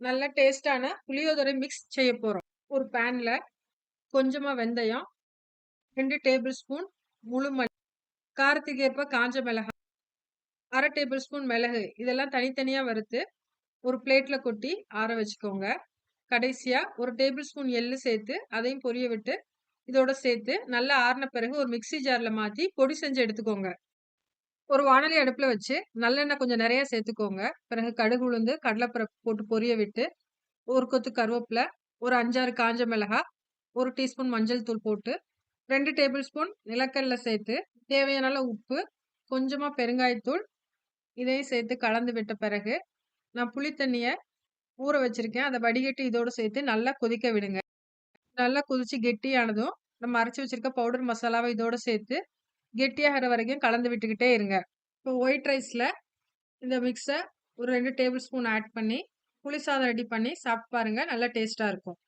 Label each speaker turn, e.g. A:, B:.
A: நல்ல டேஸ்டான புளியோதரை மிக்ஸ் செய்ய போகிறோம் ஒரு பேனில் கொஞ்சமாக வெந்தயம், ரெண்டு டேபிள் ஸ்பூன் முழு மல் காரத்துக்கு ஏற்ப காஞ்ச மிளகாய், அரை டேபிள் ஸ்பூன் மிளகு இதெல்லாம் தனித்தனியாக வறுத்து ஒரு பிளேட்டில் கொட்டி ஆற வச்சுக்கோங்க. கடைசியாக ஒரு டேபிள் ஸ்பூன் எள்ளு சேர்த்து அதையும் பொரிய விட்டு, இதோட சேர்த்து நல்லா ஆறின பிறகு ஒரு மிக்ஸி ஜாரில் மாற்றி பொடி செஞ்சு எடுத்துக்கோங்க. ஒரு வாணலி அடுப்பில் வச்சு நல்லெண்ணெய் கொஞ்சம் நிறைய சேர்த்துக்கோங்க. பிறகு கடுகு, உளுந்து, கடலைப்பருப்பு போட்டு பொரிய விட்டு, ஒரு கொத்து கருவேப்பில, ஒரு 5, 6 காஞ்ச மிளகாய், ஒரு டீஸ்பூன் மஞ்சள் தூள் போட்டு, ரெண்டு டேபிள் ஸ்பூன் நிலக்கடலை சேர்த்து, தேவையான அளவு உப்பு, கொஞ்சமாக பெருங்காயத்தூள் இதையும் சேர்த்து கலந்து விட்ட பிறகு, நான் புளி ஊற வச்சுருக்கேன் அதை வடிகட்டி இதோடு சேர்த்து நல்லா கொதிக்க விடுங்க. நல்லா கொதித்து கெட்டியானதும், நம்ம அரைச்சி வச்சிருக்க பவுடர் மசாலாவை இதோடு சேர்த்து, கெட்டியாகிற வரைக்கும் கலந்து விட்டுக்கிட்டே இருங்க. இப்போ ஒயிட் ரைஸில் இந்த மிக்ஸை ஒரு ரெண்டு டேபிள் ஸ்பூன் ஆட் பண்ணி, புளி சாதம் ரெடி பண்ணி சாப்பிட்டு பாருங்கள் நல்லா டேஸ்ட்டாக இருக்கும்.